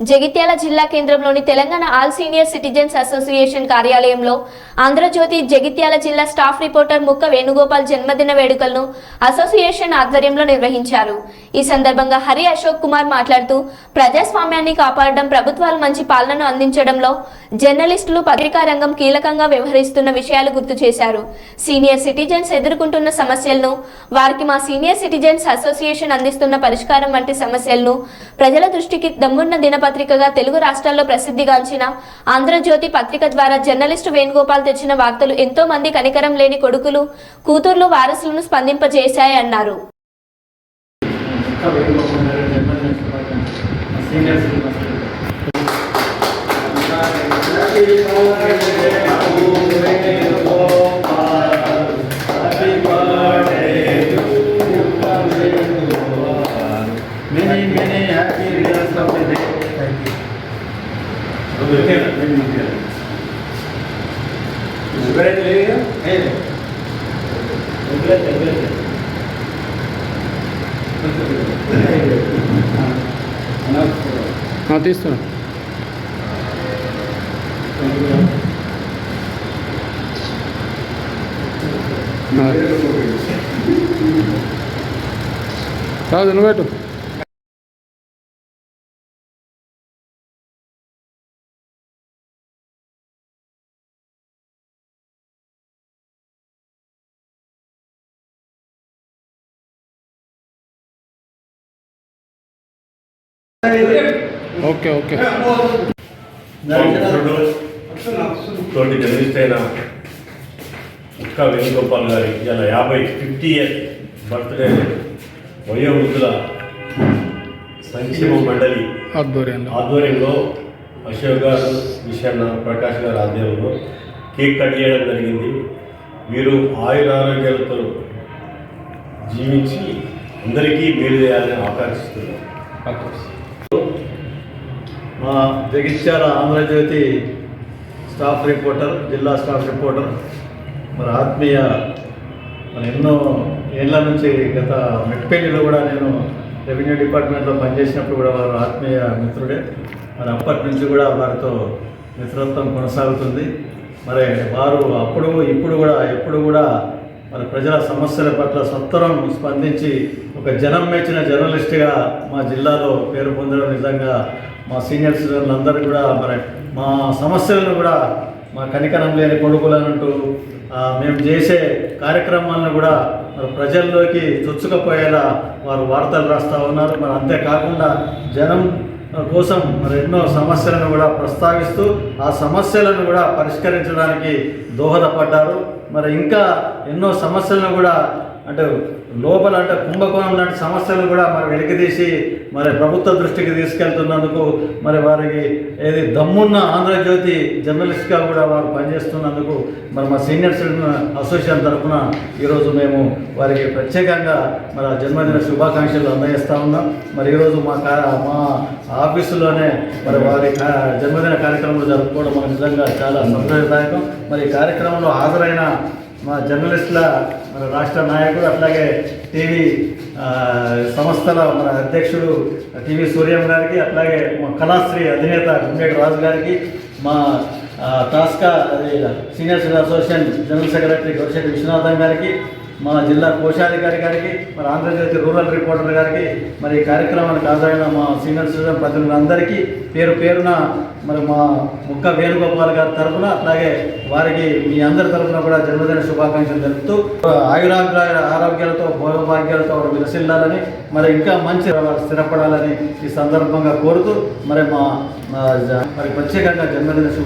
జగిత్యాల జిల్లా కేంద్రంలోని Telangana all senior citizens association కార్యాలయంలో ఆంధ్రజ్యోతి జగిత్యాల జిల్లా స్టాఫ్ రిపోర్టర్ ముక్క వేణుగోపాల్ జన్మదిన వేడుకలను అసోసియేషన్ ఆధ్వర్యంలో నిర్వహించారు. ఈ సందర్భంగా హరి అశోక్ కుమార్ మాట్లాడుతూ ప్రజాస్వామ్యాన్ని కాపాడడం ప్రభుత్వాలు మంచి పాలనను అందించడంలో జర్నలిస్టులు పత్రికా రంగం కీలకంగా వ్యవహరిస్తున్న విషయాలు గుర్తు చేశారు. సీనియర్ సిటిజన్స్ ఎదుర్కొంటున్న సమస్యలను వారికి మా సీనియర్ సిటిజన్స్ అసోసియేషన్ అందిస్తున్న పరిష్కారం వంటి సమస్యలను ప్రజల దృష్టికి దమ్మున్న దినపత్రికగా తెలుగు రాష్ట్రాల్లో ప్రసిద్ధిగాంచిన ఆంధ్రజ్యోతి పత్రిక ద్వారా జర్నలిస్టు వేణుగోపాల్ తెచ్చిన వార్తలు ఎంతో మంది కనికరం లేని కొడుకులు కూతుర్లు వారసులను స్పందింపజేశాయన్నారు ఇంకా వేడుకోకుండా రెండు నిమిషాలు సిగరెట్ లేదు తీస్తున్నా కాదు నువ్వు పెట్టు. Okay okay. తోటి జర్నలిస్ట్ అయిన ముక్క వేణుగోపాల్ గారి ఇలా యాభై ఫిఫ్టీ ఇయర్ బర్త్డే వయోవృద్ధుల సంక్షేమ మండలి ఆధ్వర్యంలో. ఆధ్వర్యంలో అశోక్ గారు విషయాన్న ప్రకాష్ గారి ఆధ్వర్యంలో కేక్ కట్ చేయడం జరిగింది. వీరు ఆయుర ఆరోగ్యాలతో జీవించి అందరికీ మేలు చేయాలని ఆకాంక్షిస్తున్నారు మా జగిత్యాల ఆంధ్రజ్యోతి స్టాఫ్ రిపోర్టర్ జిల్లా స్టాఫ్ రిపోర్టర్ మరి ఆత్మీయ మరి ఎన్నో ఏళ్ళ నుంచి గత మెట్పల్లిలో కూడా నేను రెవెన్యూ డిపార్ట్మెంట్లో పనిచేసినప్పుడు కూడా వారు ఆత్మీయ మిత్రుడే. మరి అప్పటి నుంచి కూడా వారితో మిత్రత్వం కొనసాగుతుంది. మరి వారు అప్పుడు ఇప్పుడు కూడా ఎప్పుడు కూడా మరి ప్రజల సమస్యల పట్ల సత్వరం స్పందించి ఒక జనం మెచ్చిన జర్నలిస్ట్గా మా జిల్లాలో పేరు పొందడం నిజంగా మా సీనియర్ సిటిజన్లు అందరూ కూడా మరి మా సమస్యలను కూడా మా కనికరం లేని కొడుకులనంటూ మేము చేసే కార్యక్రమాలను కూడా మరి ప్రజల్లోకి చొచ్చుకపోయేలా వారు వార్తలు రాస్తూ ఉన్నారు. మరి అంతేకాకుండా జనం కోసం మరి ఎన్నో సమస్యలను కూడా ప్రస్తావిస్తూ ఆ సమస్యలను కూడా పరిష్కరించడానికి దోహదపడ్డారు. మరి ఇంకా ఎన్నో సమస్యలను కూడా అంటే లోపల అంటే కుంభకోణం లాంటి సమస్యలు కూడా మరి వెలికితీసి మరి ప్రభుత్వ దృష్టికి తీసుకెళ్తున్నందుకు మరి వారికి ఏది దమ్మున్న ఆంధ్రజ్యోతి జర్నలిస్ట్గా కూడా వారు పనిచేస్తున్నందుకు మరి మా సీనియర్ సిటిజన్ అసోసియేషన్ తరఫున ఈరోజు మేము వారికి ప్రత్యేకంగా మరి ఆ జన్మదిన శుభాకాంక్షలు అందజేస్తా ఉన్నాం. మరి ఈరోజు మా కా మా ఆఫీసులోనే మరి వారి జన్మదిన కార్యక్రమాలు జరుపుకోవడం మనకు నిజంగా చాలా సంతోషదాయకం. మరి ఈ కార్యక్రమంలో హాజరైన మా జర్నలిస్టుల మన రాష్ట్ర నాయకుడు అట్లాగే టీవీ సంస్థల మన అధ్యక్షుడు టీవీ సూర్యం గారికి అట్లాగే మా కళాశ్రీ అధినేత గుండేటి రాజు గారికి మా టాస్కా అది senior civil association general secretary Gorishetti Viswanathan గారికి మా జిల్లా కోశాధికారి గారికి మరి ఆంధ్రజ్యోతి రూరల్ రిపోర్టర్ గారికి మరి ఈ కార్యక్రమానికి హాజరైన మా సీనియర్ సిటిజన్ ప్రతినిధులందరికీ పేరు పేరున మరి మా ముక్క వేణుగోపాల్ గారి తరఫున అట్లాగే వారికి మీ అందరి తరఫున కూడా జన్మదిన శుభాకాంక్షలు తెలుపుతూ ఆయురాగ్ర ఆరోగ్యాలతో భోగభాగ్యాలతో వారు విలసిల్లాలని మరి ఇంకా మంచి స్థిరపడాలని ఈ సందర్భంగా కోరుతూ మరి మా జ- మరి ప్రత్యేకంగా జన్మదిన శుభ